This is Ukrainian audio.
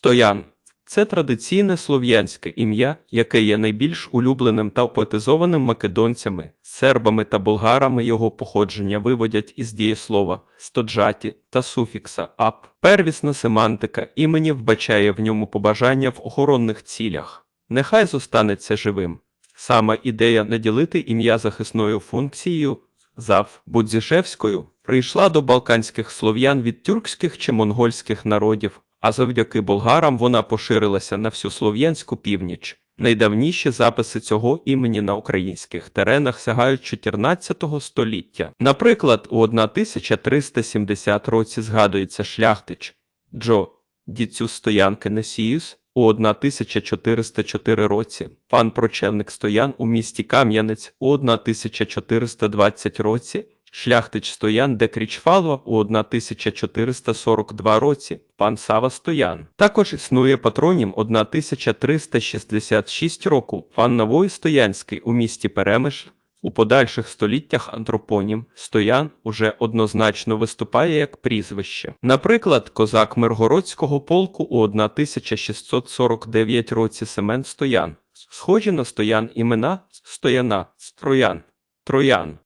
Стоян це традиційне слов'янське ім'я, яке є найбільш улюбленим та поетизованим македонцями, сербами та болгарами його походження виводять із дієслова стоджаті та суфікса ап. Первісна семантика імені вбачає в ньому побажання в охоронних цілях. Нехай зостанеться живим. Саме ідея наділити ім'я захисною функцією зав Будзішевською прийшла до балканських слов'ян від тюркських чи монгольських народів, а завдяки болгарам вона поширилася на всю слов'янську північ. Найдавніші записи цього імені на українських теренах сягають 14 століття. Наприклад, у 1370 році згадується шляхтич Джо Діцю Стоянки Несіюс, у 1404 році пан прочевник Стоян у місті Кам'янець у 1420 році, шляхтич Стоян де Крічфалова у 1442 році, пан Сава Стоян. Також існує патронім 1366 року, пан Новой Стоянський у місті Перемиш. У подальших століттях антропонім Стоян уже однозначно виступає як прізвище. Наприклад, козак Миргородського полку у 1649 році Семен Стоян. Схожі на Стоян імена Стояна, Троян, Троян.